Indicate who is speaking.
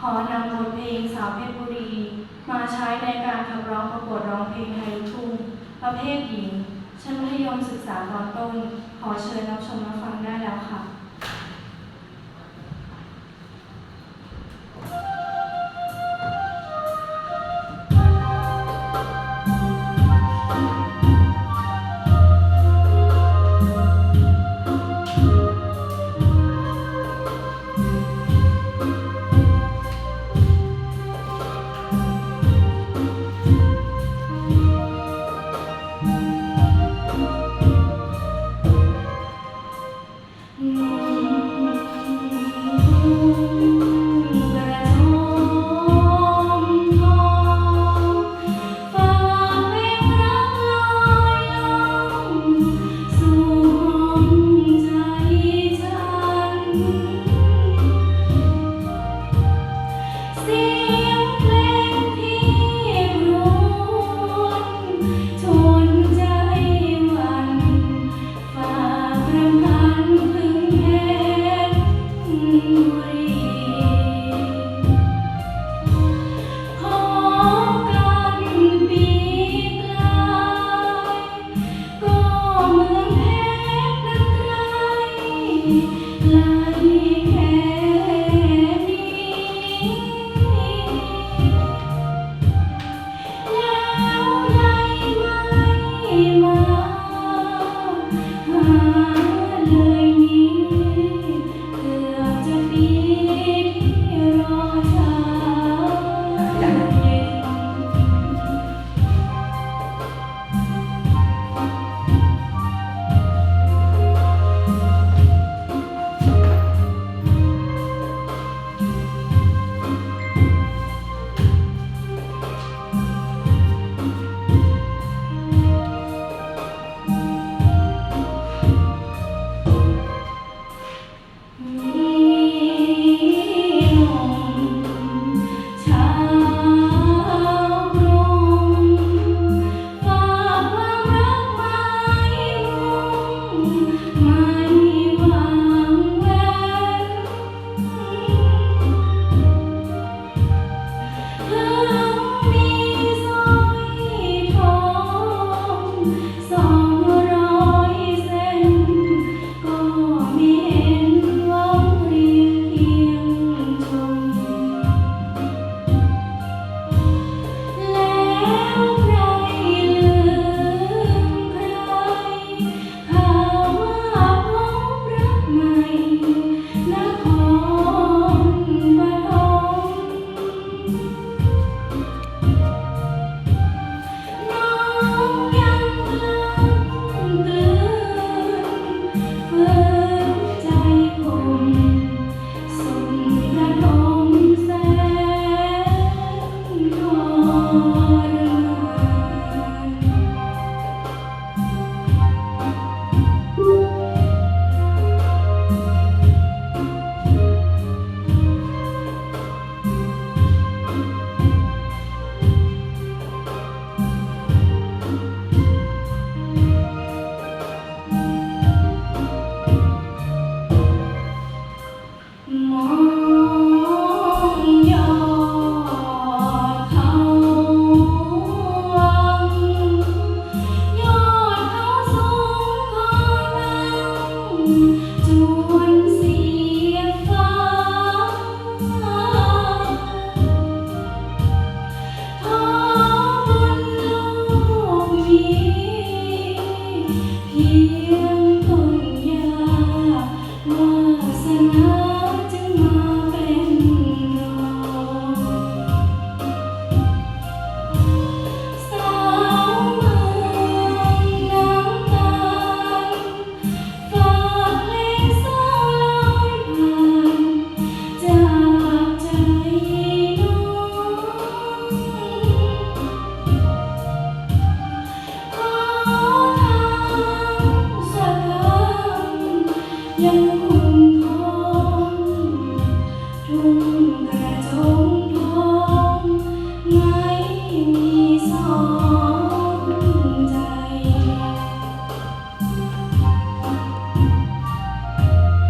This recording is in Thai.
Speaker 1: ขอนำบทเพลงสาวเพชรบุรี มาใช้ในการขับร้องประกวดร้องเพลงไทยลูทุ่งประเภทหญิงชั้นมัธยมศึกษาตอนต้น ขอเชิญรับชมรับฟังได้แล้วค่ะ free. Oh. Yeah.